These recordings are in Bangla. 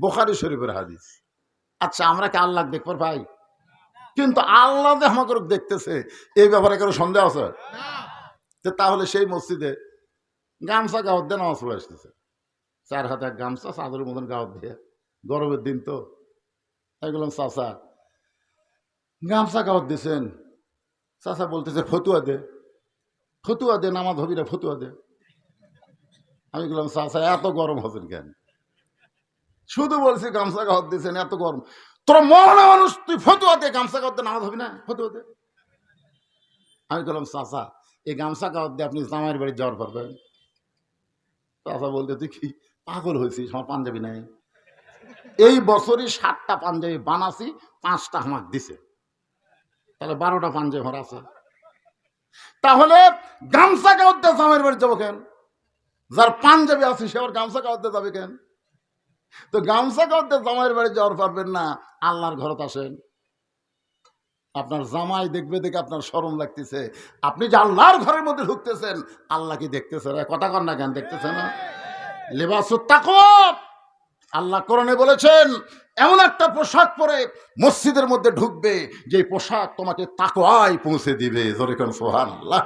বোখারি শরীফের হাদিস। আচ্ছা আমরা কি আল্লাহ দেখবার ভাই কিন্তু আল্লাহ যে আমাকে দেখতেছে এই ব্যাপারে কারও সন্দেহ আছে? তো তাহলে সেই মসজিদে গামছা গাওয়ার দিয়ে নামাজ পড়ে আসতেছে। চার হাতে এক গামছা চাদরের মতন গাওয়ার দিয়ে। গরমের দিন তো। এগুলো চাষা গামছা গাওয়ার দিয়েছেন। চাষা বলতেছে ফতুয়া দে। ফতুয়া দে নামাজ হবি না ফতুয়া দে। আমি বললাম চাষা এত গরম হচ্ছেন কেন? শুধু বলছি গামছা গাওয়ার দিয়েছেন এত গরম। তোর মহলা মানুষ, তুই ফতুয়া দে, গামছা দিয়ে নামাজ হবি না? ফতুয়াতে আমি বললাম চাষা এই গামছা গাওয়ার দিয়ে আপনি জামাইয়ের বাড়ি যাওয়ার পারবেন? চাষা বলতে তুই কি পাগল হয়েছিস? আমার পাঞ্জাবি নাই। এই বছরই সাতটা পাঞ্জাবি বানাছি, পাঁচটা আমাকে দিছে। তাহলে বারোটা পাঞ্জাবি আমার আছে। তাহলে গামছা কাউতে জামাইয়ের বাড়ি যাব কেন? যার পাঞ্জাবি আছে, সে আবার গামছা কাউতে যাবে কেন? তো গামছা করতে জামাইয়ের বাড়ি যাওয়ার পারবেন না, আল্লাহর ঘরত আসেন। আপনার জামাই দেখবে দেখে আপনার শরম লাগতেছে। আপনি যে আল্লাহর ঘরের মধ্যে ঢুকতেছেন, আল্লাহ কি দেখতেছেন এ কথা কন না কেন দেখতেছেন না? আল্লাহ করণে বলেছেন, এমন একটা পোশাক পরে মসজিদের মধ্যে ঢুকবে যে পোশাক তোমাকে তাকোয়ায় পৌঁছে দিবে। জোরে সোহান আল্লাহ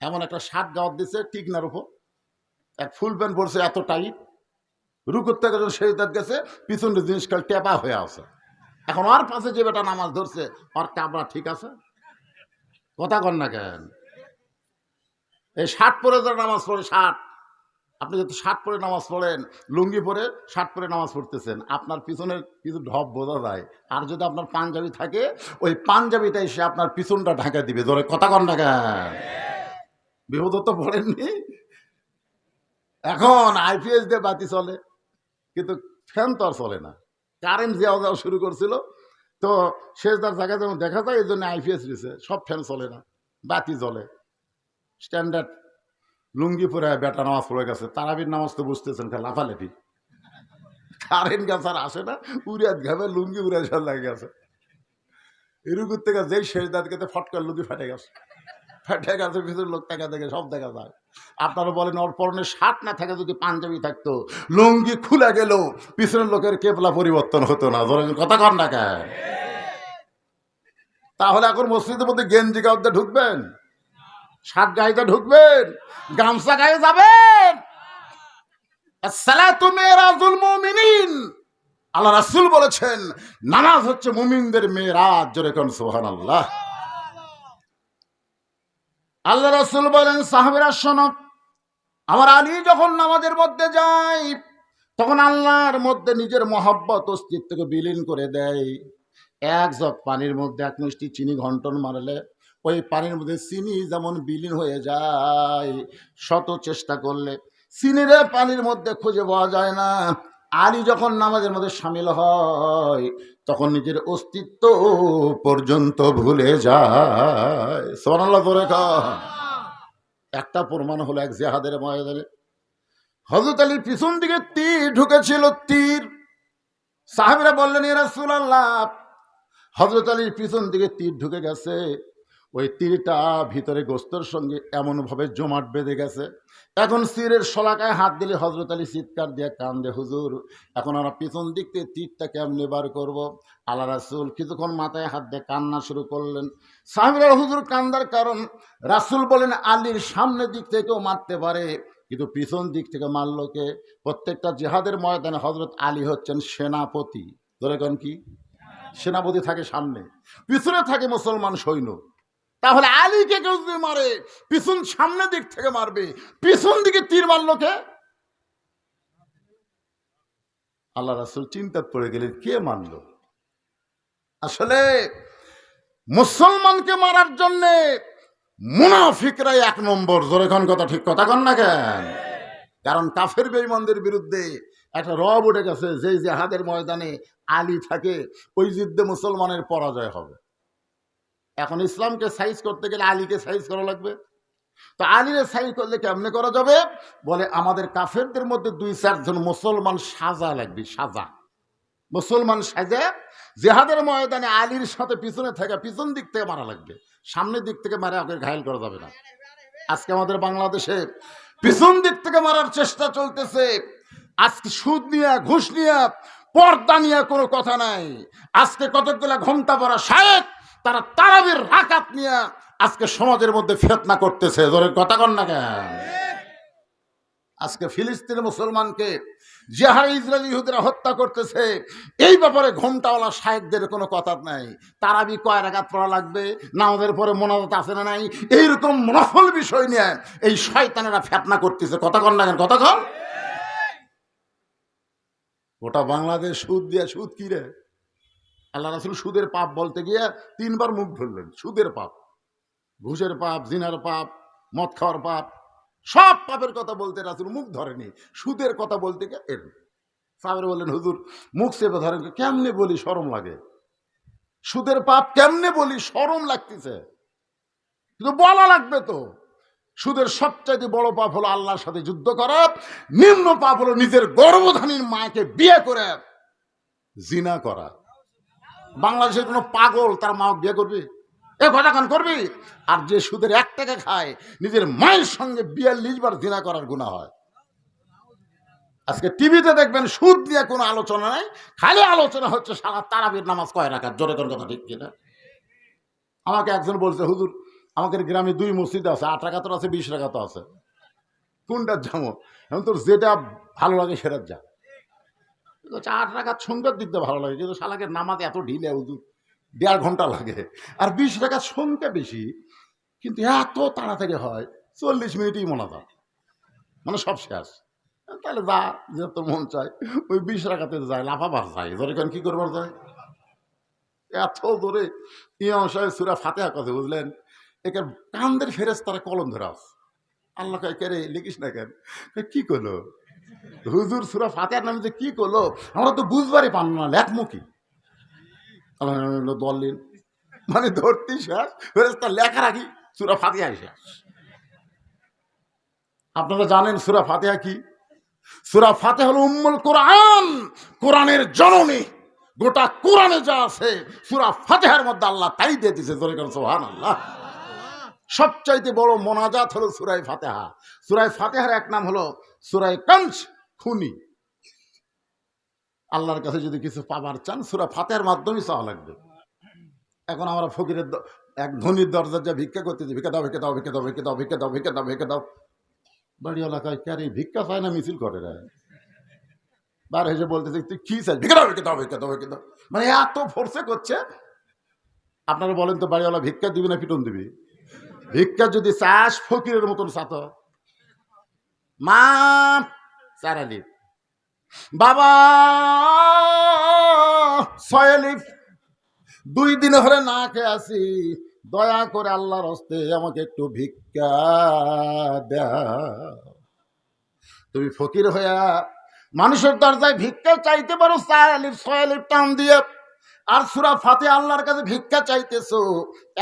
এমন একটা শার্ট গাওয়ার দিছে টিকনার উপর এক ফুল প্যান্ট পরছে, এত টাইট। রুকুর থেকে যখন সেই দাঁত গেছে, পিছনের জিনিসকাল টেপা হয়ে আছে। এখন আর পাশে যে বেটা নামাজ ধরছে আর কাবরা ঠিক আছে? কথা কন না কেন? এই শার্ট পরে যারা নামাজ পড়ে শার্ট আপনি যদি শার্ট পরে নামাজ পড়েন, লুঙ্গি পরে শার্ট পরে নামাজ পড়তেছেন, আপনার পিছনের কিছু ঢপ বোঝা যায়। আর যদি আপনার পাঞ্জাবি থাকে, ওই পাঞ্জাবিটাই সে আপনার পিছনটা ঢাকা দিবে। ধরে কথা কন না কেন? বিপদ তো পড়েননি? এখন আইপিএস দিয়ে বাতি চলে। কিন্তু ফ্যান তো আর চলে না। কারেন্ট যাওয়া যাওয়া শুরু করছিল, তো শেষ তার জায়গায় যেমন দেখা যায় এই জন্য আইপিএস দিছে, সব ফ্যান চলে না, বাতি জ্বলে। স্ট্যান্ডার্ড লুঙ্গি পরে বেটা নামাজ পড়ে গেছে, তারাবির নামাজ তো বুঝতেছেন লাফালাফি। কারেন্ট গাছ আর আসে না উড়িয়াত ঘামে লুঙ্গি উড়ে সব লাগে গেছে এরকম থেকে যেই শেষ দাঁত গেতে ফটকার লুঙ্গি ফেটে গেছে। ফেটে গেছে ভিতরে লোক টাকা দেখে সব দেখা যায়। আপনারা বলেন, ওর পরনে শার্ট না থাকে যদি পাঞ্জাবি থাকতো? লুঙ্গি খুলে গেল, পিছনের লোকের কেবলা পরিবর্তন হতো না। ধরেন, কথা কর না কেন? তাহলে এখন মসজিদের মধ্যে গেঞ্জি গাউতে ঢুকবেন? শার্ট গাইতে ঢুকবেন? গামছা গায়ে যাবেন? আল্লাহ রাসূল বলেছেন, নামাজ হচ্ছে মুমিনদের মেরাজ জোরে কোন, সুবহানাল্লাহ। আল্লাহ রাসূল বলেন, সাহাবীরা, শোনো, আমার আলী যখন নামাজের মধ্যে যায়, তখন আল্লাহর মধ্যে নিজের মহাব্বত অস্তিত্বকে বিলীন করে দেয়। এক জগ পানির মধ্যে এক মিষ্টি চিনি ঘন্টন মারলে, ওই পানির মধ্যে চিনি যেমন বিলীন হয়ে যায়, শত চেষ্টা করলে চিনিরে পানির মধ্যে খুঁজে পাওয়া যায় না। আলী যখন নামাজের মধ্যে সামিল হয় তখন নিজের অস্তিত্ব পর্যন্ত ভুলে যায়। সোনাল্লাহ ধরে একটা প্রমাণ হলো এক জেহাদের ময়দানে। হজরত আলীর পিছন দিকে তীর ঢুকেছিল, তীর। সাহেবরা বললেন এরা সুলাল্লাহ হজরত আলীর পিছন দিকে তীর ঢুকে গেছে। ওই তীরটা ভিতরে গোস্তর সঙ্গে এমনভাবে জমাট বেঁধে গেছে। এখন তীরের শলাকায় হাত দিলে হজরত আলী চিৎকার দিয়ে কান্দে, হুজুর, এখন আমরা পিছন দিক থেকে তীরটা কেমনে বার করব? আল্লাহ রাসুল কিছুক্ষণ মাথায় হাত দিয়ে কান্না শুরু করলেন। সাহেবরা হুজুর কান্দার কারণ রাসুল বলেন, আলীর সামনের দিক থেকেও মারতে পারে। কিন্তু পিছন দিক থেকে মারলোকে প্রত্যেকটা জেহাদের ময়দানে হজরত আলী হচ্ছেন সেনাপতি। ধরে কি? সেনাপতি থাকে সামনে, পিছনে থাকে মুসলমান সৈন্য। তাহলে আলীকে কেউ যদি মারে, পিছন সামনে দিক থেকে মারবে। পিছন দিকে তীর মারলো কে? আল্লাহ রাসুল চিন্তা পড়ে গেলেন, কে মারলো আসলে মুসলমানকে মারার জন্যে মুনাফিকরাই এক নম্বর। জোরে কোন কথা ঠিক কথা কন না কেন? কারণ কাফের বেইমানদের বিরুদ্ধে একটা রব উঠে গেছে যে জেহাদের ময়দানে আলী থাকে, ওই যুদ্ধে মুসলমানের পরাজয় হবে। এখন ইসলামকে সাইজ করতে গেলে আলীকে সাইজ করা লাগবে। তো আলীরে সাইজ করলে কেমনে করা যাবে? বলে আমাদের কাফেরদের মধ্যে দুই চারজন মুসলমান সাজা লাগবে, সাজা। মুসলমান সাজা, জেহাদের ময়দানে আলীর সাথে পিছনে থেকে, পিছন দিক থেকে মারা লাগবে। সামনের দিক থেকে মারা ওকে ঘায়ল করা যাবে না। আজকে আমাদের বাংলাদেশে পিছন দিক থেকে মারার চেষ্টা চলতেছে। আজকে সুদ নিয়ে, ঘুষ নিয়ে, পর্দা নিয়ে কোনো কথা নাই। আজকে কতগুলা ঘণ্টা পড়া শায়েক তারা তারাবির রাকাত নিয়ে আজকে সমাজের মধ্যে ফেতনা করতেছে। ধরে কথা কন না কেন? আজকে ফিলিস্তিনের মুসলমানকে যে হারে ইসরায়েল ইহুদিরা হত্যা করতেছে, এই ব্যাপারে ঘোমটাওয়ালা শায়েকদের কোনো কথা নাই। তারাবি কয় রাগাত পড়া লাগবে? নামাজের পরে মোনাজাত আছে না নাই? এইরকম নফল বিষয় নিয়ে এই শয়তানেরা ফেতনা করতেছে। কথা কন না কেন? কথা কন। গোটা বাংলাদেশ সুদ দিয়ে সুদ কি রে? আল্লাহ রাসুল সুদের পাপ বলতে গিয়ে তিনবার মুখ ধরলেন, সুদের পাপ, ঘুষের পাপ, জিনার পাপ, মদ খাওয়ার পাপ, সব পাপের কথা বলতে রাসুল মুখ ধরেনি, সুদের কথা বলতে গিয়ে এর সাহেব বললেন, হুজুর, মুখ চেপে ধরেন, কেমনে বলি সরম লাগে? সুদের পাপ কেমনে বলি সরম লাগতেছে? কিন্তু বলা লাগবে তো, সুদের সবচাইতে বড় পাপ হলো আল্লাহর সাথে যুদ্ধ করা, নিম্ন পাপ হলো নিজের গর্ভধানীর মাকে বিয়ে করে জিনা করা। বাংলাদেশের কোনো পাগল তার মা বিয়ে করবি? এ কথা কান করবি? আর যে সুদের এক টাকা খায়, নিজের মায়ের সঙ্গে বিয়াল্লিশ বার জিনা করার গুণা হয়। আজকে টিভিতে দেখবেন সুদ নিয়ে কোনো আলোচনা নাই, খালি আলোচনা হচ্ছে সারা তারাবির নামাজ কয় রাখার জোরে কোন কথা ঠিক কিনা? আমাকে একজন বলছে, হুজুর, আমাদের গ্রামে দুই মসজিদ আছে, আট তো আছে, বিশ টাকা তো আছে। কোনটার যাব এখন তোর যেটা ভালো লাগে সেটা যা। আট টাকার সন্ধ্যার দিক দিয়ে ভালো লাগে, কিন্তু শালাকে নামাতে এত ঢিলে হুজুর দেড় ঘণ্টা লাগে। আর বিশ টাকা সংখ্যা বেশি, কিন্তু এত তাড়াতাড়ি হয়, চল্লিশ মিনিটই মনে হয়। মানে সব শেষ। তাহলে যা যে তোর মন চায়, ওই বিশ টাকাতে যায় লাফাবার যায়। ধরে কেন কী করবার যায়? এত ধরে ইমাম সাহেব সুরা ফাতেহা কথা বুঝলেন? একে কান্দের ফেরেস তারা কলম ধরে আস আল্লাহ কে লিখিস না কেন? কী করল? হুজুর সুরা ফাতেহার নামে যে কি করল? আমরা তো বুঝবারই পারলাম না, লেখমুখী। দলিন মানে ধরতেই শেষ তার লেখা রাখি সুরা ফাতেহা শেষ আপনারা জানেন সুরা ফাতেহা কি? সুরা ফাতে হলো উম্মুল কোরআন, কোরআনের জননী। গোটা কোরআনে যা আছে, সুরা ফাতেহার মধ্যে আল্লাহ তাই দিয়ে দিছে জোরে করেন সোহান আল্লাহ সবচাইতে বড় মোনাজাত হলো সুরাই ফাতেহা। সুরাই ফাতেহার এক নাম হলো সুরাই কঞ্চ খুনি। আল্লাহর কাছে যদি কিছু পাবার চান, সুরা ফাতের মাধ্যমে চাওয়া লাগবে। এখন আমরা ফকিরের এক ধনির দরজা যা ভিক্ষা করতে যে ভিক্ষা দাও ভিক্ষা দাও ভিক্ষা দাও ভিক্ষা দাও ভিক্ষা দাও ভিক্ষা দাও ভিক্ষা দাও। বাড়ি এলাকায় ক্যারে ভিক্ষা চায় না মিছিল করে রে? বার হেসে বলতেছে, তুই কি চাই ভিক্ষা দাও ভিক্ষা দাও ভিক্ষা দাও ভিক্ষা দাও। মানে এত ফোর্সে করছে। আপনারা বলেন তো, বাড়িওয়ালা ভিক্ষা দিবি না, পিটন দিবি? ভিক্ষা যদি চাস, ফকিরের মতন চাত। মা চারালি বাবা ছয়ালিফ দুই দিন হলে না খেয়ে আসি। দয়া করে আল্লাহর হস্তে আমাকে একটু ভিক্ষা দাও তুমি ফকির হইয়া মানুষের দরজায় ভিক্ষা চাইতে পারো চায়ালিফ ছয়ালিফ টান দিয়ে। আর সুরা ফাতে আল্লাহর কাছে ভিক্ষা চাইতেছো,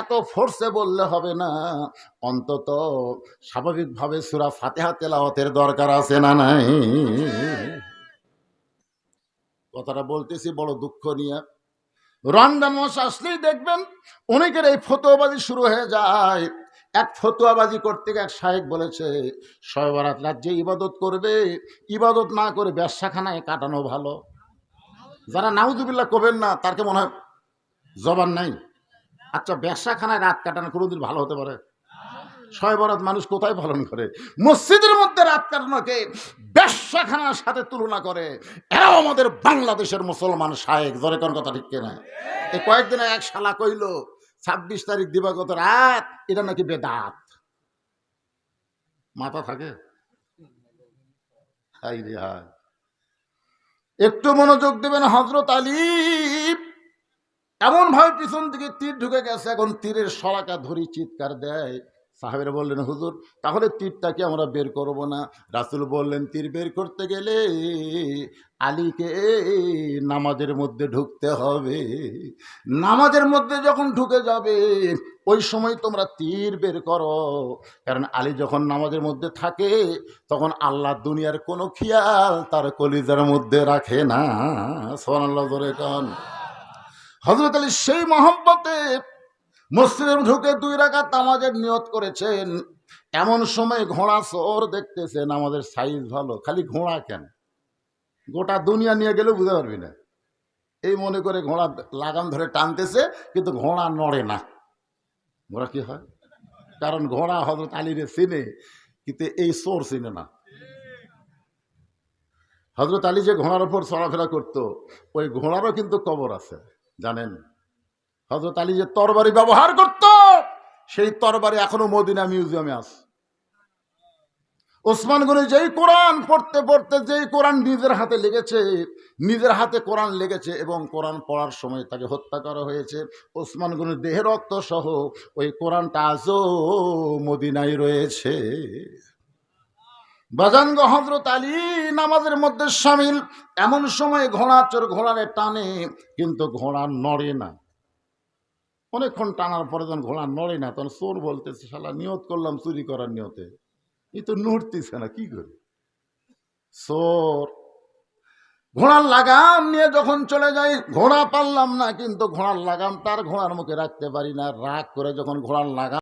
এত ফোর্সে বললে হবে না। অন্তত স্বাভাবিকভাবে সুরা ফাতেহা তেলাওয়াতের দরকার আছে না নাই? কথাটা বলতেছি, বড় দুঃখ নিয়ে। রমজান মাস আসলেই দেখবেন, অনেকের এই ফতোয়াবাজি শুরু হয়ে যায়। এক ফতোয়াবাজি করতে গিয়ে এক শাহেক বলেছে শয়বরাত রাজ্যে ইবাদত করবে, ইবাদত না করে ব্যবসাখানায় কাটানো ভালো। যারা নাউজুবিল্লাহ করবেন না, তার কি মনে হয়? জবান নাই। আচ্ছা ব্যবসাখানায় রাত কাটানো কোনোদিন ভালো হতে পারে? ছয় বরাত মানুষ কোথায় পালন করে? মসজিদের মধ্যে রাত কাটানোকে ব্যবসাখানার সাথে তুলনা করে। এরাও আমাদের বাংলাদেশের মুসলমান শায়েক। জরে কোন কথা ঠিক কিনা? এই কয়েকদিন এক শালা কইল, ছাব্বিশ তারিখ দিবাগত রাত, এটা নাকি বেদাত। মাথা থাকে? হাই রে হাই একটু মনোযোগ দেবেন হজরত আলী। এমন ভাবে পিছন দিকে তীর ঢুকে গেছে, এখন তীরের সরাকা ধরি চিৎকার দেয়। সাহেবেরা বললেন, হুজুর, তাহলে তীরটাকে আমরা বের করব না? রাসুল বললেন, তীর বের করতে গেলে আলীকে নামাজের মধ্যে ঢুকতে হবে। নামাজের মধ্যে যখন ঢুকে যাবে, ওই সময় তোমরা তীর বের করো। কারণ আলী যখন নামাজের মধ্যে থাকে, তখন আল্লাহ দুনিয়ার কোনো খেয়াল তার কলিজার মধ্যে রাখে না। সোহান আল্লাহ ধরে কন। হজরত আলী সেই মহব্বতে মসজিদের ঢুকে দুই রাকাত নামাজের নিয়ত করেছেন। এমন সময় ঘোড়া চোর দেখতেছেন, আমাদের সাইজ ভালো, খালি ঘোড়া কেন? গোটা দুনিয়া নিয়ে গেলেও বুঝতে পারবি না। এই মনে করে ঘোড়া লাগাম ধরে টানতেছে, কিন্তু ঘোড়া নড়ে না। ঘোড়া কি হয়? কারণ ঘোড়া হজরত আলীরে চিনে, কিন্তু এই সোর চিনে না। হজরত আলী যে ঘোড়ার ওপর চলাফেরা করতো, ওই ঘোড়ারও কিন্তু কবর আছে, জানেন? হজরত আলী যে তরবারি ব্যবহার করত, সেই তরবারি এখনও মদিনা মিউজিয়ামে আছে। ওসমান গনি যেই কোরআন পড়তে পড়তে যেই কোরআন নিজের হাতে লেগেছে, নিজের হাতে কোরআন লেগেছে এবং কোরআন পড়ার সময় তাকে হত্যা করা হয়েছে, ওসমান গনির দেহের রক্ত সহ ওই কোরআনটা আজও মদিনায় রয়েছে। বাজানগ হজরত আলী, নামাজের মধ্যে সামিল, এমন সময় ঘোড়া চোর ঘোড়ারে টানে, কিন্তু ঘোড়া নড়ে না। অনেকক্ষণ টানার পরে যখন ঘোড়া নড়ে না, তখন চোর বলতেছে, শালা, নিয়ত করলাম চুরি করার নিয়তে। এই তো নড়তেছে না, কি করি? চোর ঘোড়ার লাগাম নিয়ে যখন চলে যাই ঘোড়া পারলাম না, কিন্তু ঘোড়ার লাগাম তার ঘোড়ার মুখে রাখতে পারি না। রাগ করে যখন ঘোড়ার লাগাম